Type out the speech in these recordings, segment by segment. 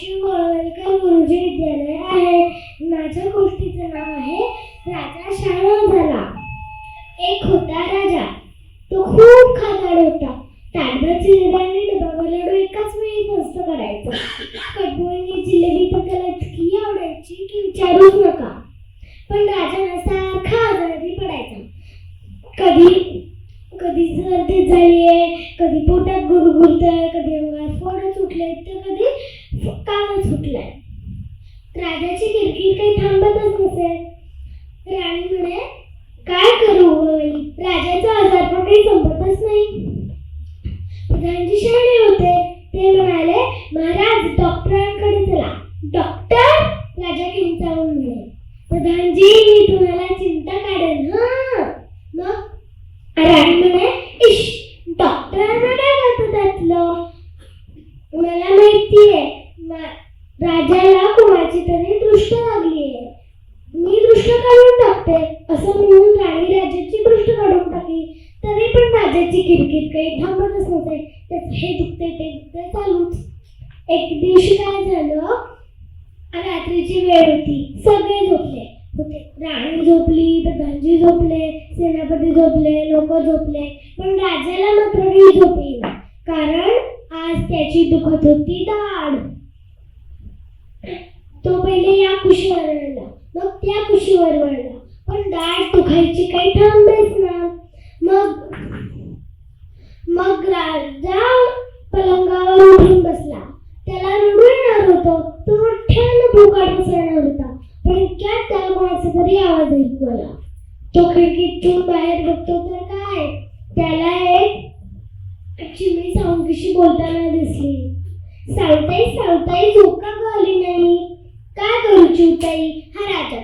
दक्षिण गोळवलकर गुरुजी विद्यालय आहे माझ्या गोष्टीचं नाव आहे राजा शाळा झाला एक होता राजा तो खूप खाताड होता ताटभर चिरबाने डबा एकाच वेळी मस्त करायचा जिलेबी तर त्याला इतकी आवडायची की विचारूच नका पण राजा सारखा आजारी पडायचा कधी कधी सर्दी झाली आहे कधी पोटात गुरगुरत आहे कधी अंगात फोडच उठले तर कधी कामच राजाची किरकिर काही थांबतच नसे राणी म्हणे काय करू राजाचा आजार पण काही संपतच नाही. प्रधानजी शहाणे होते. ते म्हणाले महाराज डॉक्टरांकडे चला. डॉक्टर? राजा किंचावून म्हणे. प्रधानजी मी तुम्हाला चिंता काढेन. हा. मग? राणी म्हणे इश डॉक्टरांना काय करतं त्यातलं मला माहितीये मा- राजाला कोणाची तरी दृष्ट लागली आहे पृष्ठ काढून टाकते. असं म्हणून राणी राजाची पृष्ठ काढून टाकली. तरी पण राजाची किरकिर काही थांबतच नव्हते. त्यात हे दुखते ते दुखते चालूच. एक दिवशी काय झालं? रात्रीची वेळ होती. सगळे झोपले. होते. राणी झोपली प्रधानजी झोपले सेनापती झोपले लोक झोपले. पण राजाला मात्र काही झोपली कारण आज त्याची दुखत होती दाढ. तो पहिले या कुशी आढळला मग त्या कुशीवर वळला. पण दाट दुखायची काही थांबेच ना. मग मग राजा पलंगावर उठून बसला. त्याला रडू येणार होतं. तो मोठ्यानं भोकाड पसरणार होता. पण इतक्यात त्याला कोणाचा तरी आवाज ऐकू आला तो खिडकीतून बाहेर बघतो तर काय? त्याला एक चिमणी सावंगीशी बोलताना दिसली. सावताई सावताई झोका का नाही. काय करू चिवताई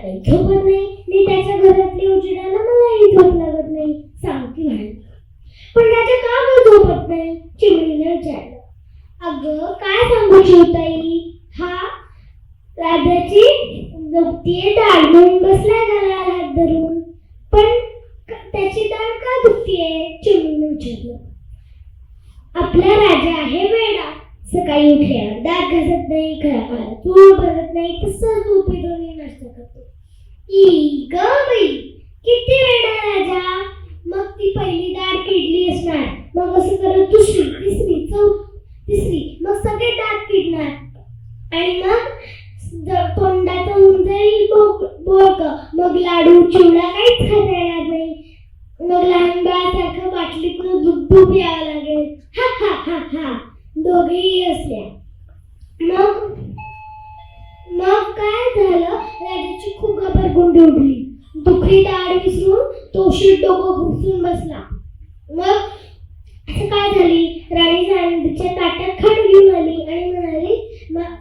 काही झोपत नाही. मी त्याच्या घरातली उजेडाला मलाही झोप लागत नाही सांगती म्हणाली पण राजा का ग झोपत नाही? चिमणीने विचारलं. अगं काय सांगू शिवताई? हा राजाची दुखतीये दाढ म्हणून बसलाय घराला हात धरून. पण त्याची दाढ का दुखतीये? चिमणीने विचारलं. आपला राजा आहे वेडा. सकाळी उठल्यावर डाग घसत नाही खरा तूळ भरत नाही तसंच झोपे दोन्ही नष्ट करतो. ई ग बाई किती वेळा राजा? मग ती पहिली दाढ किडली असणार. मग असं करत दुसरी तिसरी चौ तिसरी. मग सगळे दात किडणार. आणि मग ज- तोंडाचं होऊन जाईल बोक बोळक. मग लाडू चिवडा काहीच खाता येणार नाही. मग लहान बाळासारखं बाटलीतनं दूध दूध यावं लागेल. हा हा हा हा. दोघेही मग मग काय झालं? राजाची खूप घबरगुंडी उठली दुखरी दाढ विसरून तो शीट डोकं घुसून बसला. मग असं काय झाली? राणी सांडच्या ताटात खाट घेऊन आली आणि म्हणाली मग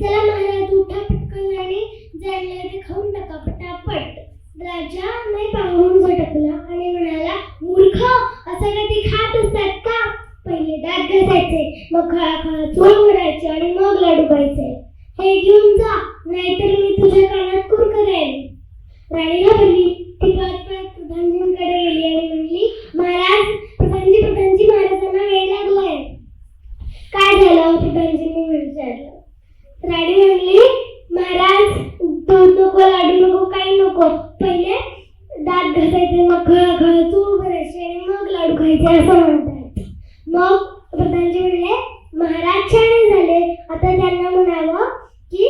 चला महाराज उठा पटकन आणि जायला ते खाऊन टाका पटापट. राजा नाही पांघरून झटकला आणि म्हणाला मूर्ख असं ते खात असतात का? पहिले दात घासायचे मग खळा खळा चोळ आणि मग लाडू खायचे. हे घेऊन जा नाहीतर मी तुझ्या कानात कुर करेल राणी घाबरली ती परत परत प्रधानजींकडे गेली आणि म्हणली महाराज प्रधानजी प्रधानजी महाराजांना वेळ लागलाय काय झालं? प्रधानजींनी विचारलं. राणी म्हणली महाराज दूध नको लाडू नको काही नको. पहिले दात घासायचे मग खळाखळा खळ भरायचे आणि मग लाडू खायचे असं म्हणतात. मग प्रधानजी म्हणले महाराज छान झाले. आता त्यांना म्हणावं की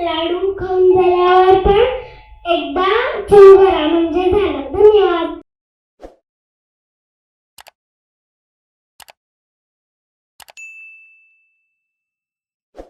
लाडू खाऊन झाले.